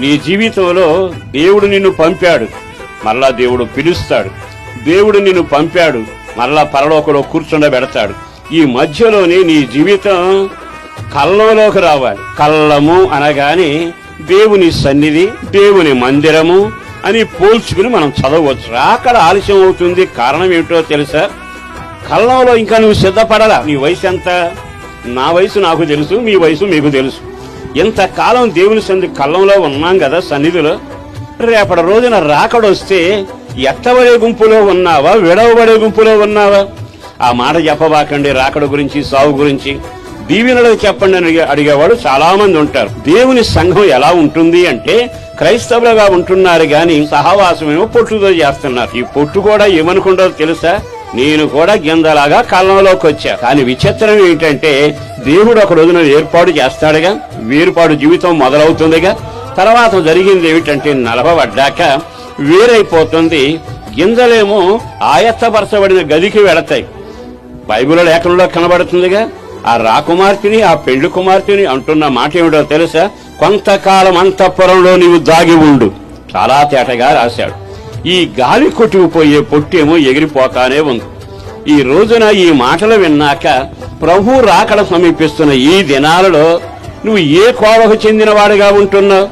నీ జీవితంలో దేవుడు నిన్ను పంపాడు. మళ్ళా దేవుడు పిలుస్తాడు. దేవుడు నిన్ను పంపాడు. మరలా పరలోకలో కూర్చుండబెడతాడు ఈ మధ్యలోనే నీ జీవితం కల్లంలోకి రావాలి. కల్లము అనగానే దేవుని సన్నిధి దేవుని మందిరము అని పోల్చుకుని మనం చదవచ్చు. అక్కడ ఆలస్యం అవుతుంది. కారణం ఏమిటో తెలుసా? కళ్ళంలో ఇంకా నువ్వు సిద్ధపడాలా. నీ వయసు ఎంత? నా వయసు నాకు తెలుసు మీ వయసు మీకు తెలుసు. ఇంతకాలం దేవుని సంధి కళ్ళంలో ఉన్నాం కదా సన్నిధిలో. రేపటి రోజున రాకడొస్తే ఎత్తబడే గుంపులో ఉన్నావా విడవబడే గుంపులో ఉన్నావా? ఆ మాట చెప్పబాకండి రాకడ గురించి సాగు గురించి. దీవెనలకు చెప్పండి అని అడిగేవాడు చాలా మంది ఉంటారు. దేవుని సంఘం ఎలా ఉంటుంది అంటే క్రైస్తవులుగా ఉంటున్నారు గాని సహవాసమేమో పొట్టుతో చేస్తున్నారు. ఈ పొట్టు కూడా ఏమనుకుంటారో తెలుసా? నేను కూడా గింజలాగా కళ్ళంలోకి వచ్చా. కానీ విచిత్రం ఏంటంటే దేవుడు ఒక రోజున ఏర్పాటు చేస్తాడుగా వేరుపాటు జీవితం మొదలవుతుందిగా. తర్వాత జరిగింది ఏమిటంటే నలభబడ్డాక వేరైపోతుంది. గింజలేమో ఆయత్తపరచబడిన గదికి వెళతాయి. బైబిల్ లేఖనంలో కనబడుతుందిగా ఆ రాకుమార్తెని ఆ పెళ్ళి కుమార్తెని అంటున్న మాట ఏమిటో తెలుసా? కొంతకాలం అంతఃపురంలో నీవు దాగి ఉండు. చాలా తేటగా రాశాడు. ఈ గాలి కొట్టుకుపోయే పొట్టేమో ఎగిరిపోతానే ఉంది. ఈ రోజున ఈ మాటలు విన్నాక ప్రభు రాకడ సమీపిస్తున్న ఈ దినాలలో నువ్వు ఏ కోవకు చెందినవాడిగా ఉంటున్నావు?